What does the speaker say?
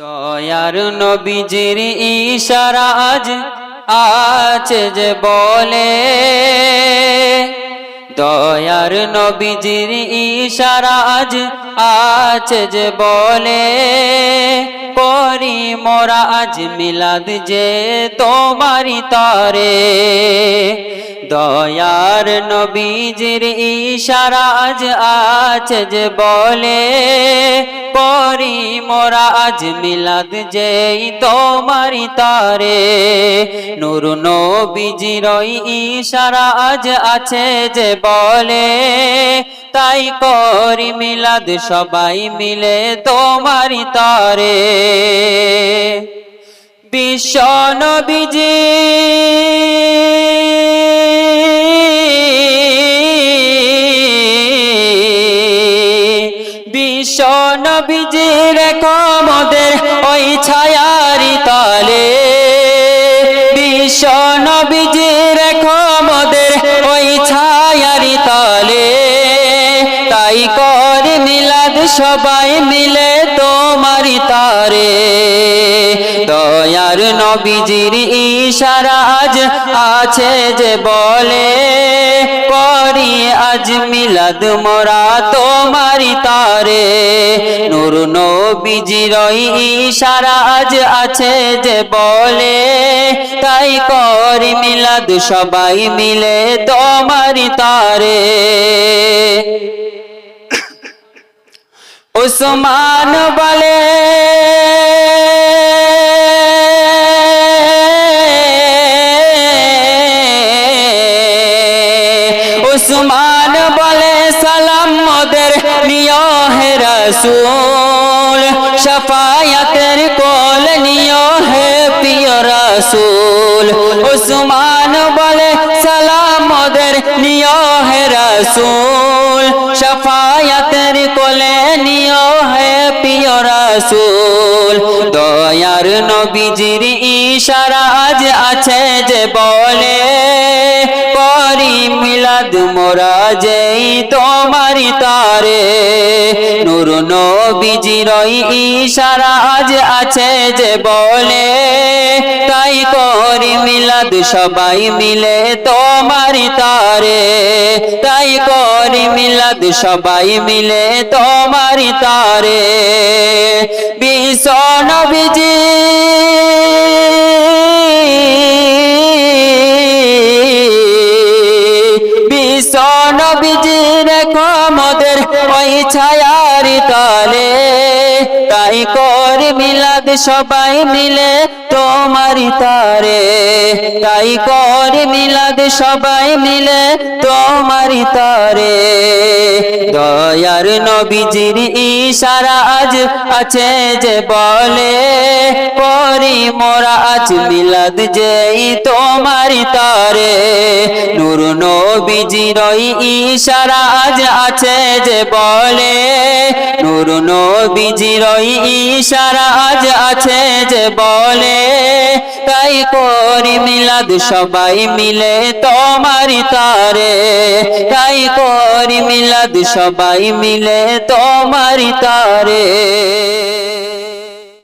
দয়ার নবীজির ইশারা আজ আছে যে বলে। দয়ার নবীজির ইশারা আজ আছে যে বলে। করি মোরা আজ মিলাদ যে তোমারি তরে। দয়ার নবীজির ইশারা আজ আছে যে বলে। আজ মিলাদ যেই তোমারি তারে। নূর নবীজির ইশারা আজ আছে যে বলে, তাই করি মিলাদ সবাই মিলে তোমারি তারে। বিশ্ব নবীজি বিশ্ব নবীজির কমদের মোদের ওই ছায়ারি তলে। বিশ্ব নবীজির কমদের মোদের ওই ছায়ারি তলে। তাই কর মিলাদ সবাই মিলে তোমারি তারে দয়ার নবীজির ইশারা আজ আছে যে বলে করি আজ মিলাদ মোরা তোমারি তারে। নূর নবীজির ইশারা আজ আছে যে বলে, তাই করি মিলাদ সবাই মিলে তোমারি তারে। উসমান বলে। উসমান বলে, সালাম মোদের নিয় হে রসুল। শফায়াতের কোল নিয় হে প্রিয় রসুল। উসমান নিয় হে রসুল, শফায়াতের কোলে নিয় হে প্রিয় রসুল। দয়ার নবীজির ইশারা আজ আছে যে বলে। মিলাদ মোরা যেই তোমারি তারে। নূর নবীজির ইশারা আজ আছে যে বলে। তাই করি মিলাদ সবাই মিলে তোমারি তারে। তাই করি মিলাদ সবাই মিলে তোমারি তারে। বিশ্ব নবীজি। ওই ছায়ারি তলে, তাই কর মিলাদ সবাই মিলে তোমার তারে। তাই কর মিলাদ সবাই মিলে তোমার তারে। দয়ার নবীজির ইশারা আজ আছে যে বলে করি মোরা আজ মিলাদ যেই তোমারি তারে। নূর নবীজির ইশারা আজ আছে যে বলে, নূর নবীজির ইশারা আজ আছে যে বলে, তাই করি মিলাদ সবাই মিলে তোমারি তারে। তাই করি মিলাদ সবাই মিলে তোমারি তারে।